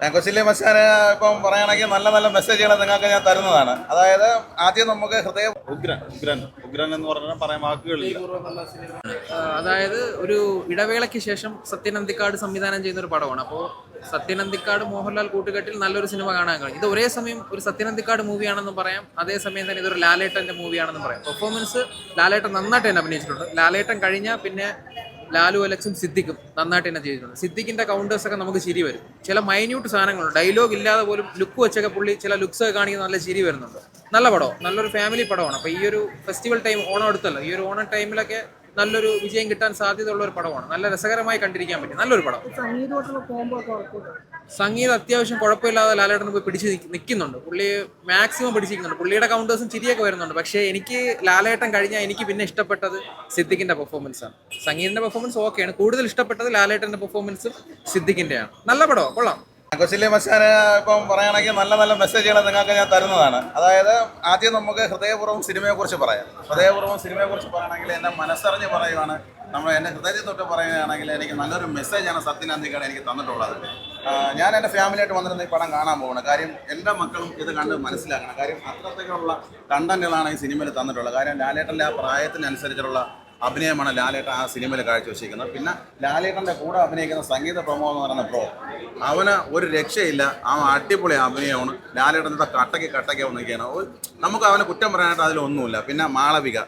കൊച്ചിലെ മച്ചാന് ഇപ്പം പറയുകയാണെങ്കിൽ നല്ല നല്ല മെസ്സേജുകൾ നിങ്ങൾക്ക് ഞാൻ തരുന്നതാണ്. അതായത് ആദ്യം നമുക്ക് ഹൃദയം ഉഗ്രൻ ഉഗ്രൻ. ഉഗ്രൻ എന്ന് പറഞ്ഞാൽ പറയാൻ വാക്കുകളില്ല. അതായത് ഒരു ഇടവേളയ്ക്ക് ശേഷം സത്യനന്ദിക്കാട് സംവിധാനം ചെയ്യുന്ന ഒരു പടമാണ്. അപ്പോൾ സത്യനന്ദിക്കാട് മോഹൻലാൽ കൂട്ടുകെട്ടിൽ നല്ലൊരു സിനിമ കാണാൻ കഴിയും ഇത് ഒരേ സമയം ഒരു സത്യനന്ദിക്കാട് മൂവിയാണെന്ന് പറയാം. അതേസമയം തന്നെ ഇതൊരു ലാലേട്ടന്റെ മൂവിയാണെന്ന് പറയാം. പെർഫോമൻസ് ലാലേട്ടൻ നന്നായിട്ട് തന്നെ അഭിനയിച്ചിട്ടുണ്ട്. ലാലേട്ടൻ കഴിഞ്ഞാൽ പിന്നെ ലാലു അലക്സും സിദ്ദിഖും നന്നായിട്ട് തന്നെ ചെയ്തിട്ടുണ്ട്. സിദ്ദിഖിന്റെ കൗണ്ടേഴ്സ് ഒക്കെ നമുക്ക് ചിരി വരും. ചില മൈന്യൂട്ട് സാധനങ്ങളുണ്ട്. ഡയലോഗ് ഇല്ലാതെ പോലും ലുക്ക് വെച്ചൊക്കെ പുള്ളി ചില ലുക്സ് ഒക്കെ കാണിക്കുന്ന നല്ല ചിരി വരുന്നുണ്ട്. നല്ല പടം. നല്ലൊരു ഫാമിലി പടമാണ്. അപ്പോൾ ഈ ഒരു ഫെസ്റ്റിവൽ ടൈം ഓണം അടുത്തല്ലോ. ഈ ഒരു ഓണം ടൈമിലൊക്കെ നല്ലൊരു വിജയം കിട്ടാൻ സാധ്യതയുള്ള ഒരു പടമാണ്. നല്ല രസകരമായി കണ്ടിരിക്കാൻ പറ്റും. നല്ലൊരു പടം. സംഗീത അത്യാവശ്യം കുഴപ്പമില്ലാതെ ലാലേട്ടൻ പോയി പിടിച്ച് നിൽക്കുന്നുണ്ട് പുള്ളി മാക്സിമം പിടിച്ചിരിക്കുന്നുണ്ട്. പുള്ളിയുടെ കൗണ്ടേഴ്സും ചിരിയൊക്കെ വരുന്നുണ്ട്. പക്ഷേ എനിക്ക് ലാലേട്ടൻ കഴിഞ്ഞാൽ എനിക്ക് പിന്നെ ഇഷ്ടപ്പെട്ടത് സിദ്ദിഖിന്റെ പെർഫോമൻസ് ആണ്. സംഗീതിന്റെ പെർഫോമൻസ് ഓക്കെയാണ് കൂടുതൽ ഇഷ്ടപ്പെട്ടത് ലാലേട്ടന്റെ പെർഫോമൻസും സിദ്ദിഖിന്റെയാണ്. നല്ല പടം കൊള്ളാം. കൊച്ചിലെ മച്ചാന് ഇപ്പം പറയുകയാണെങ്കിൽ നല്ല നല്ല മെസ്സേജുകൾ നിങ്ങൾക്ക് ഞാൻ തരുന്നതാണ്. അതായത് ആദ്യം നമുക്ക് ഹൃദയപൂർവം സിനിമയെക്കുറിച്ച് പറയാം. ഹൃദയപൂർവം സിനിമയെക്കുറിച്ച് പറയുകയാണെങ്കിൽ എന്നെ മനസ്സറിഞ്ഞ് പറയുവാണ്. നമ്മൾ എന്റെ ഹൃദയത്തിൽ തൊട്ട് പറയുകയാണെങ്കിൽ എനിക്ക് നല്ലൊരു മെസ്സേജാണ് സത്യനാന്തിക്കാണ് എനിക്ക് തന്നിട്ടുള്ളത്. ഞാൻ എന്റെ ഫാമിലിയായിട്ട് വന്നിരുന്ന ഈ പടം കാണാൻ പോകണം കാര്യം എന്റെ മക്കളും ഇത് കണ്ട് മനസ്സിലാക്കണം. കാര്യം അത്രത്തേക്കുള്ള കണ്ടന്റുകളാണ് ഈ സിനിമയിൽ തന്നിട്ടുള്ളത്. കാര്യം ലാലേട്ടന്റെ ആ പ്രായത്തിനനുസരിച്ചുള്ള അഭിനയമാണ് ലാലേട്ടൻ ആ സിനിമയിൽ കാഴ്ചവെച്ചിരിക്കുന്നത്. പിന്നെ ലാലേട്ടന്റെ കൂടെ അഭിനയിക്കുന്ന സംഗീത പ്രമോ എന്ന് പറയുന്ന പ്രോ അവന് ഒരു രക്ഷയില്ല. അവൻ അടിപൊളി അഭിനയമാണ്. ലാലേട്ടന്റെ കട്ടയ്ക്ക് കട്ടയ്ക്ക് വന്നിരിക്കുകയാണ്. നമുക്ക് അവനെ കുറ്റം പറയാനായിട്ട് അതിലൊന്നുമില്ല പിന്നെ മാളവിക.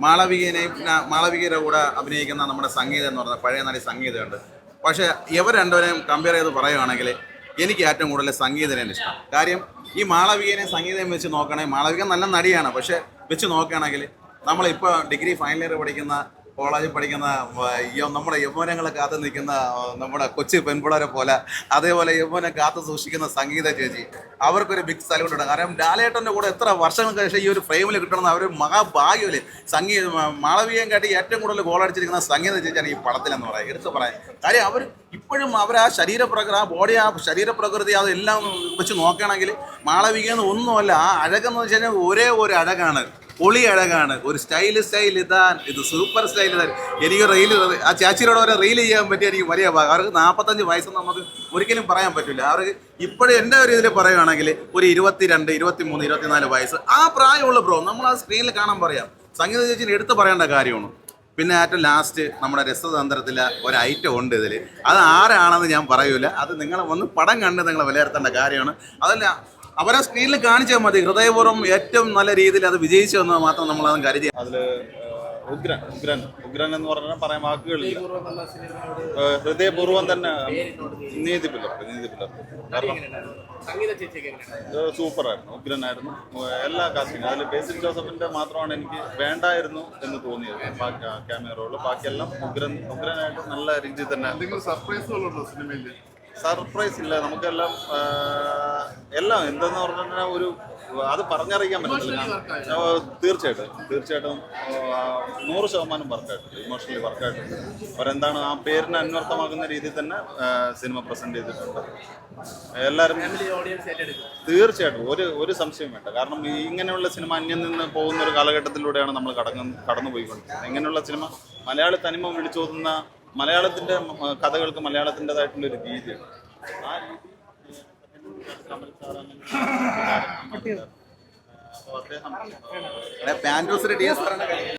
മാളവികനെയും പിന്നെ മാളവികയുടെ കൂടെ അഭിനയിക്കുന്ന നമ്മുടെ സംഗീതം എന്ന് പറയുന്ന പഴയ നടി സംഗീതമുണ്ട് പക്ഷേ ഇവർ രണ്ടുപേരെയും കമ്പയർ ചെയ്ത് പറയുകയാണെങ്കിൽ എനിക്ക് ഏറ്റവും കൂടുതൽ സംഗീതനെയാണ് ഇഷ്ടം. കാര്യം ഈ മാളവികേനെ സംഗീതം വെച്ച് നോക്കുകയാണെങ്കിൽ മാളവിക നല്ല നടിയാണ്. പക്ഷേ വെച്ച് നോക്കുകയാണെങ്കിൽ നമ്മളിപ്പോൾ ഡിഗ്രി ഫൈനൽ ഇയർ പഠിക്കുന്ന കോളേജിൽ പഠിക്കുന്ന നമ്മുടെ യൗവനങ്ങളെ കാത്തു നിൽക്കുന്ന നമ്മുടെ കൊച്ചു പെൺപിള്ളേരെ പോലെ അതേപോലെ യൗവനം കാത്തു സൂക്ഷിക്കുന്ന സംഗീത ചേച്ചി അവർക്കൊരു ബിഗ് സല്യൂട്ട് ഉണ്ട് കാരണം ലാലേട്ടന്റെ കൂടെ എത്ര വർഷങ്ങൾക്ക് ശേഷം ഈ ഒരു ഫ്രെയിമിൽ കിട്ടണമെന്ന് അവർ മഹാഭാഗ്യമല്ലേ സംഗീത മാളവികം കാട്ടി ഏറ്റവും കൂടുതൽ ഗോൾ അടിച്ചിരിക്കുന്ന സംഗീത ചേച്ചിയാണ് ഈ പടത്തിലെന്ന് പറയാം എടുത്ത് പറയാം. കാര്യം അവർ ഇപ്പോഴും അവർ ആ ശരീരപ്രകൃതി ആ ബോഡി ആ ശരീരപ്രകൃതി അതെല്ലാം വെച്ച് നോക്കുകയാണെങ്കിൽ മാളവികയെന്ന് ഒന്നുമല്ല ആ അഴകെന്ന് വെച്ച് കഴിഞ്ഞാൽ ഒരേ ഒരു അഴകാണ്. പൊളി അഴകാണ് ഒരു സ്റ്റൈൽ സ്റ്റൈൽ ഇതാൻ. ഇത് സൂപ്പർ സ്റ്റൈൽ ഇതാൻ. എനിക്ക് റീൽ ആ ചാച്ചിയോട് അവരെ റീൽ ചെയ്യാൻ പറ്റിയ എനിക്ക് വലിയ ഭാഗം അവർക്ക് നാൽപ്പത്തഞ്ച് വയസ്സൊന്നും നമുക്ക് ഒരിക്കലും പറയാൻ പറ്റില്ല. അവർക്ക് ഇപ്പോഴും എന്റെ ഒരു ഇതിൽ പറയുകയാണെങ്കിൽ ഒരു ഇരുപത്തിരണ്ട് ഇരുപത്തി മൂന്ന് ഇരുപത്തിനാല് വയസ്സ് ആ പ്രായമുള്ള ബ്രോ നമ്മൾ ആ സ്ക്രീനിൽ കാണാൻ പറയാം. സംഗീത ചേച്ചിന് എടുത്ത് പറയേണ്ട കാര്യമാണ്. പിന്നെ ഏറ്റവും ലാസ്റ്റ് നമ്മുടെ രസതന്ത്രത്തിൽ ഒരു ഐറ്റം ഉണ്ട് ഇതിൽ അത് ആരാണെന്ന് ഞാൻ പറയൂല. അത് നിങ്ങൾ ഒന്ന് പടം കണ്ട് നിങ്ങൾ വിലയിരുത്തേണ്ട കാര്യമാണ്. അതല്ല അവരെ സ്ക്രീനിൽ കാണിച്ചാൽ മതി. ഹൃദയപൂർവം ഏറ്റവും നല്ല രീതിയിൽ അത് വിജയിച്ചു എന്ന് മാത്രം നമ്മൾ അത് കരുതി അതിൽ ഉഗ്രൻ ഉഗ്രൻ ഉഗ്രൻ എന്ന് പറഞ്ഞാൽ പറയാൻ വാക്കുകളില്ല. ഹൃദയപൂർവം തന്നെ നീതി പിള്ളർ നീതി പിള്ളർ കാരണം സൂപ്പറായിരുന്നു ഉഗ്രനായിരുന്നു. ആയിരുന്നു എല്ലാ കാസ്റ്റിംഗ് അതിൽ ബേസിൽ ജോസഫിന്റെ മാത്രമാണ് എനിക്ക് വേണ്ടായിരുന്നു എന്ന് തോന്നിയത്. ക്യാമറ റോൾ ബാക്കിയെല്ലാം ഉഗ്രൻ ഉഗ്രനായിട്ട് നല്ല രീതിയിൽ തന്നെ സർപ്രൈസുകളുണ്ടോ സിനിമയിൽ സർപ്രൈസ് ഇല്ല. നമുക്കെല്ലാം എല്ലാം എന്തെന്ന് പറഞ്ഞാൽ ഒരു അത് പറഞ്ഞറിയിക്കാൻ പറ്റത്തില്ല. തീർച്ചയായിട്ടും തീർച്ചയായിട്ടും നൂറ് ശതമാനം വർക്കായിട്ടുണ്ട് ഇമോഷണലി വർക്കായിട്ടുണ്ട് അവരെന്താണ് ആ പേരിനെ അന്വർത്ഥമാക്കുന്ന രീതിയിൽ തന്നെ സിനിമ പ്രസന്റ് ചെയ്തിട്ടുണ്ട്. എല്ലാവരും തീർച്ചയായിട്ടും ഒരു ഒരു സംശയം വേണ്ട. കാരണം ഇങ്ങനെയുള്ള സിനിമ അന്യം നിന്ന് പോകുന്ന ഒരു കാലഘട്ടത്തിലൂടെയാണ് നമ്മൾ കടന്നു കടന്നു പോയിക്കൊണ്ടിരിക്കുന്നത് ഇങ്ങനെയുള്ള സിനിമ മലയാളി തനിമ വിളിച്ചോതുന്ന മലയാളത്തിന്റെ കഥകൾക്ക് മലയാളത്തിന്റെതായിട്ടുള്ള ഒരു രീതിയാണ്. ആ കമൽ സാർ അങ്ങനെ